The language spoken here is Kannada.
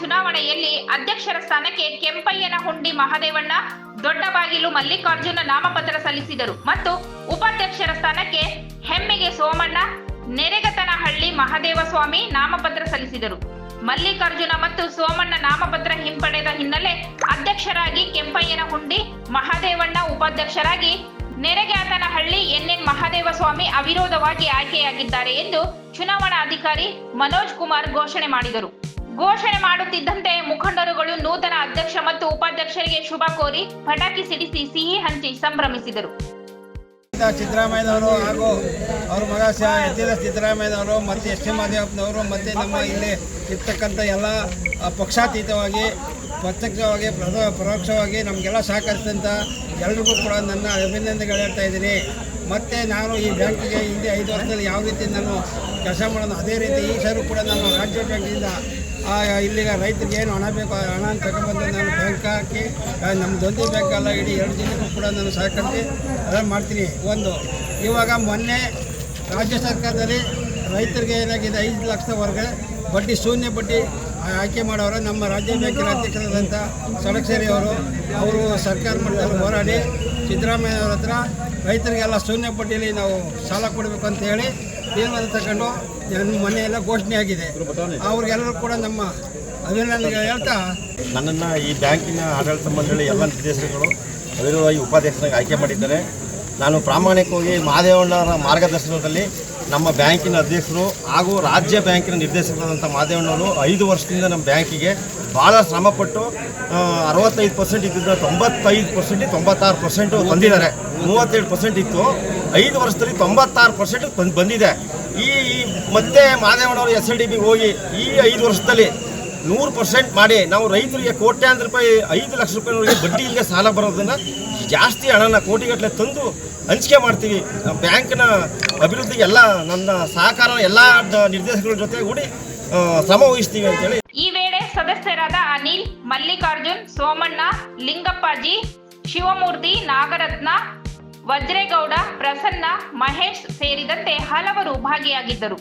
ಚುನಾವಣೆಯಲ್ಲಿ ಅಧ್ಯಕ್ಷರ ಸ್ಥಾನಕ್ಕೆ ಕೆಂಪಯ್ಯನ ಹುಂಡಿ ಮಹದೇವಣ್ಣ, ದೊಡ್ಡಬಾಗಿಲು ಮಲ್ಲಿಕಾರ್ಜುನ ನಾಮಪತ್ರ ಸಲ್ಲಿಸಿದರು. ಮತ್ತು ಉಪಾಧ್ಯಕ್ಷರ ಸ್ಥಾನಕ್ಕೆ ಹೆಮ್ಮಿಗೆ ಸೋಮಣ್ಣ, ನೆರೆಗತನಹಳ್ಳಿ ಮಹದೇವಸ್ವಾಮಿ ನಾಮಪತ್ರ ಸಲ್ಲಿಸಿದರು. ಮಲ್ಲಿಕಾರ್ಜುನ ಮತ್ತು ಸೋಮಣ್ಣ ನಾಮಪತ್ರ ಹಿಂಪಡೆದ ಹಿನ್ನೆಲೆ ಅಧ್ಯಕ್ಷರಾಗಿ ಕೆಂಪಯ್ಯನ ಹುಂಡಿ, ಮಹದೇವಣ್ಣ ಉಪಾಧ್ಯಕ್ಷರಾಗಿ ನೆರೆಗಾತನಹಳ್ಳಿ ಎನ್ಎನ್ ಮಹದೇವಸ್ವಾಮಿ ಅವಿರೋಧವಾಗಿ ಆಯ್ಕೆಯಾಗಿದ್ದಾರೆ ಎಂದು ಚುನಾವಣಾ ಅಧಿಕಾರಿ ಮನೋಜ್ ಕುಮಾರ್ ಘೋಷಣೆ ಮಾಡಿದರು. ಘೋಷಣೆ ಮಾಡುತ್ತಿದ್ದಂತೆ ಮುಖಂಡರುಗಳು ನೂತನ ಅಧ್ಯಕ್ಷ ಮತ್ತು ಉಪಾಧ್ಯಕ್ಷರಿಗೆ ಶುಭ ಕೋರಿ ಪಟಾಕಿ ಸಿಡಿಸಿ ಸಿಹಿ ಹಂಚಿ ಸಂಭ್ರಮಿಸಿದರು. ಸಿದ್ದರಾಮಯ್ಯನವರು ಹಾಗೂ ಅವ್ರ ಮಗ ಎತ್ತಿದ ಸಿದ್ದರಾಮಯ್ಯನವರು ಮತ್ತು ಎಸ್ ಟಿ ಮಾದೇವಪ್ಪನವರು ಮತ್ತು ನಮ್ಮ ಇಲ್ಲಿ ಇರ್ತಕ್ಕಂಥ ಎಲ್ಲ ಪಕ್ಷಾತೀತವಾಗಿ, ಪ್ರತ್ಯಕ್ಷವಾಗಿ ಪರೋಕ್ಷವಾಗಿ ನಮಗೆಲ್ಲ ಸಹಕರಿಸಿದಂಥ ಎಲ್ರಿಗೂ ಕೂಡ ನನ್ನ ಅಭಿನಂದನೆಗಳು ಹೇಳ್ತಾ ಇದ್ದೀನಿ. ಮತ್ತು ನಾನು ಈ ಬ್ಯಾಂಕಿಗೆ ಹಿಂದೆ ಐದು ವರ್ಷದಲ್ಲಿ ಯಾವ ರೀತಿ ನಾನು ಕೆಲಸ ಮಾಡೋದು, ಅದೇ ರೀತಿ ಈ ಸರು ಕೂಡ ನಾನು ರಾಜ್ಯ ಬ್ಯಾಂಕಿಂದ ಇಲ್ಲಿಗ ರೈತರಿಗೆ ಏನು ಹಣ ಬೇಕು ಹಣ ತಗೊಂಡ್ಬಂದು ನಾನು ಬ್ಯಾಂಕ್ ಹಾಕಿ ನಮ್ಮ ದೊಂದಿ ಬ್ಯಾಂಕ್ ಅಲ್ಲ, ಇಡೀ ಎರಡು ದಿನಕ್ಕೂ ಕೂಡ ನಾನು ಸಹಕರಿಸಿ ಅದನ್ನು ಮಾಡ್ತೀನಿ. ಒಂದು, ಇವಾಗ ಮೊನ್ನೆ ರಾಜ್ಯ ಸರ್ಕಾರದಲ್ಲಿ ರೈತರಿಗೆ ಏನಾಗಿದೆ, ಐದು ಲಕ್ಷದವರೆಗೆ ಬಡ್ಡಿ, ಶೂನ್ಯ ಬಡ್ಡಿ ಆಯ್ಕೆ ಮಾಡೋರು ನಮ್ಮ ರಾಜ್ಯ ಬ್ಯಾಂಕಿನ ಅಧ್ಯಕ್ಷರಾದಂಥ ಸಡಕ್ಷರಿ ಅವರು ಅವರು ಸರ್ಕಾರ ಮಟ್ಟದಲ್ಲಿ ಹೋರಾಡಿ ಸಿದ್ದರಾಮಯ್ಯ ಅವರ ಹತ್ರ ರೈತರಿಗೆಲ್ಲ ಶೂನ್ಯ ಬಡ್ಡಿಯಲ್ಲಿ ನಾವು ಸಾಲ ಕೊಡಬೇಕು ಅಂತ ಹೇಳಿ ತೀರ್ಮಾನ ತಗೊಂಡು ಮನೆಯೆಲ್ಲ ಘೋಷಣೆ ಆಗಿದೆ. ಅವ್ರಿಗೆಲ್ಲರೂ ಕೂಡ ನಮ್ಮ ಅಭಿನಂದನೆಗಳು ಹೇಳ್ತಾ. ನನ್ನನ್ನು ಈ ಬ್ಯಾಂಕಿನ ಆಡಳಿತ ಮಂಡಳಿ ಎಲ್ಲ ನಿರ್ದೇಶಕರು ಅವಿರೋಧವಾಗಿ ಉಪಾಧ್ಯಕ್ಷರಾಗಿ ಆಯ್ಕೆ ಮಾಡಿದ್ದಾರೆ. ನಾನು ಪ್ರಾಮಾಣಿಕವಾಗಿ ಮಹಾದೇವಣ್ಣವರ ಮಾರ್ಗದರ್ಶನದಲ್ಲಿ ನಮ್ಮ ಬ್ಯಾಂಕಿನ ಅಧ್ಯಕ್ಷರು ಹಾಗೂ ರಾಜ್ಯ ಬ್ಯಾಂಕಿನ ನಿರ್ದೇಶಕರಾದಂಥ ಮಾದೇವಣ್ಣವರು ಐದು ವರ್ಷದಿಂದ ನಮ್ಮ ಬ್ಯಾಂಕಿಗೆ ಭಾಳ ಶ್ರಮಪಟ್ಟು ಅರವತ್ತೈದು ಪರ್ಸೆಂಟ್ ಇದ್ದಿದ್ರೆ ತೊಂಬತ್ತೈದು ಪರ್ಸೆಂಟ್ ತೊಂಬತ್ತಾರು ಪರ್ಸೆಂಟು ಬಂದಿದ್ದಾರೆ ಮೂವತ್ತೇಳು ಪರ್ಸೆಂಟ್ ಇತ್ತು. ಐದು ವರ್ಷದಲ್ಲಿ ತೊಂಬತ್ತಾರು ಪರ್ಸೆಂಟ್ ಬಂದು ಬಂದಿದೆ. ಈ ಮತ್ತೆ ಮಾದೇವಣ್ಣವರು ಎಸ್ ಎಲ್ ಡಿ ಬಿಗೆ ಹೋಗಿ ಈ ಐದು ವರ್ಷದಲ್ಲಿ ನೂರು ಪರ್ಸೆಂಟ್ ಮಾಡಿ. ನಾವು ರೈತರಿಗೆ ಕೋಟ್ಯಾಂತರ ರೂಪಾಯಿ ಐದು ಲಕ್ಷ ರೂಪಾಯಿವರೆಗೆ ಬಡ್ಡಿ ಇಲ್ಲದೆ ಸಾಲ ಬರೋದನ್ನು ಜಾಸ್ತಿ ಹಣನ ಕೋಟಿಗಟ್ಟಲೆ ತಂದು ಹಂಚಿಕೆ ಮಾಡ್ತೀವಿ. ಬ್ಯಾಂಕ್ನ ಅಭಿವೃದ್ಧಿಗೆ ಎಲ್ಲ ನನ್ನ ಸಹಕಾರ ಎಲ್ಲ ನಿರ್ದೇಶಕರ ಜೊತೆ ಕೂಡಿ ಆ, ಶ್ರಮ ವಹಿಸ್ತೀವಿ ಅಂತೇಳಿ. ಈ ವೇಳೆ ಸದಸ್ಯರಾದ ಅನಿಲ್ ಮಲ್ಲಿಕಾರ್ಜುನ್ ಸೋಮಣ್ಣ ಲಿಂಗಪ್ಪಾಜಿ ಶಿವಮೂರ್ತಿ ನಾಗರತ್ನ ವಜ್ರೇಗೌಡ ಪ್ರಸನ್ನ ಮಹೇಶ್ ಸೇರಿದಂತೆ ಹಲವರು ಭಾಗಿಯಾಗಿದ್ದರು.